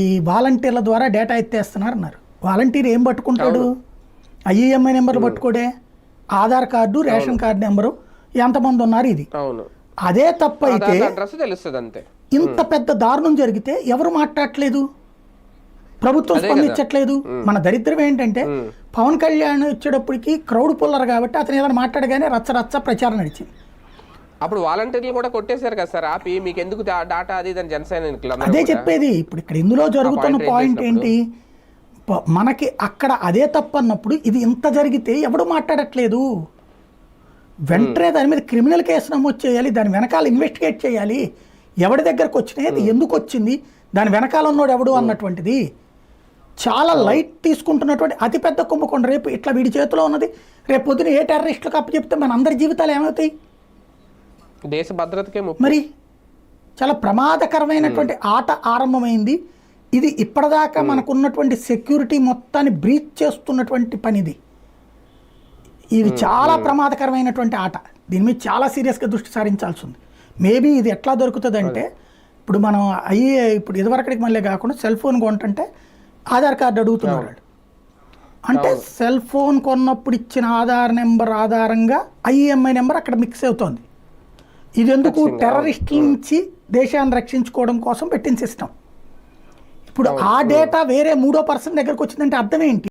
ఈ వాలంటీర్ల ద్వారా డేటా ఎత్తేస్తున్నారు అన్నారు వాలంటీర్ ఏం పట్టుకుంటాడు? ఐఈఎంఐ నెంబర్లు పట్టుకోడే Aadhaar card ration card number ఎంతమంది ఉన్నారు ఇది? అదే తప్పు అయితే ఆధార్ అడ్రస్ తెలుస్తుంది అంతే. ఇంత పెద్ద దారుణం జరిగితే ఎవరు మాట్లాడట్లేదు? ప్రభుత్వం స్పందించట్లేదు. మన దరిద్రం ఏంటంటే పవన్ కళ్యాణ్ వచ్చేటప్పటికి క్రౌడ్ పుల్లర్ కాబట్టి అతను ఏదైనా మాట్లాడగానే రచ్చ రచ్చ ప్రచారం నడిచింది. అప్పుడు వాలంటీర్లు కూడా కొట్టేశారు కదా సార్ ఆపి మీకు ఎందుకు డాటా అది ఇదని జనసేన అదే చెప్పేది ఇప్పుడు ఇక్కడ ఇందులో జరుగుతున్న పాయింట్ ఏంటి? మనకి అక్కడ అదే తప్పు అన్నప్పుడు ఇది ఇంత జరిగితే ఎవడు మాట్లాడట్లేదు? వెంటనే దాని మీద క్రిమినల్ కేసు నమోదు చేయాలి దాని వెనకాల ఇన్వెస్టిగేట్ చేయాలి. ఎవడి దగ్గరకు వచ్చినాయి ఎందుకు వచ్చింది దాని వెనకాల ఉన్నోడు ఎవడు అన్నటువంటిది. చాలా లైట్ తీసుకుంటున్నటువంటి అతిపెద్ద కుంభకోణం. రేపు ఇట్లా వీడి చేతిలో ఉన్నది రేపు పొద్దున ఏ టెర్రరిస్టులకు అప్పచెప్తే మన అందరి జీవితాలు ఏమవుతాయి? దేశ భద్రతకే మరి చాలా ప్రమాదకరమైనటువంటి ఆట ఆరంభమైంది. ఇది ఇప్పటిదాకా మనకున్నటువంటి సెక్యూరిటీ మొత్తాన్ని బ్రీచ్ చేస్తున్నటువంటి పనిది. ఇది చాలా ప్రమాదకరమైనటువంటి ఆట. దీని మీద చాలా సీరియస్గా దృష్టి సారించాల్సి ఉంది మేబీ ఇది ఎట్లా దొరుకుతుంది అంటే ఇప్పుడు మనం అయ్యే ఇప్పుడు ఇదివరకటికి మళ్ళీ కాకుండా సెల్ ఫోన్ కొంటుంటే ఆధార్ కార్డు అడుగుతున్నారు వాళ్ళు. అంటే సెల్ ఫోన్ కొన్నప్పుడు ఇచ్చిన ఆధార్ నెంబర్ ఆధారంగా ఐఎంఐ నెంబర్ అక్కడ మిక్స్ అవుతోంది. ఇది ఎందుకు టెర్రరిస్టుల నుంచి దేశాన్ని రక్షించుకోవడం కోసం పెట్టిన సిస్టమ్ ఇప్పుడు ఆ డేటా వేరే మూడో పర్సన్ దగ్గరకు వచ్చిందంటే అర్థం ఏంటి?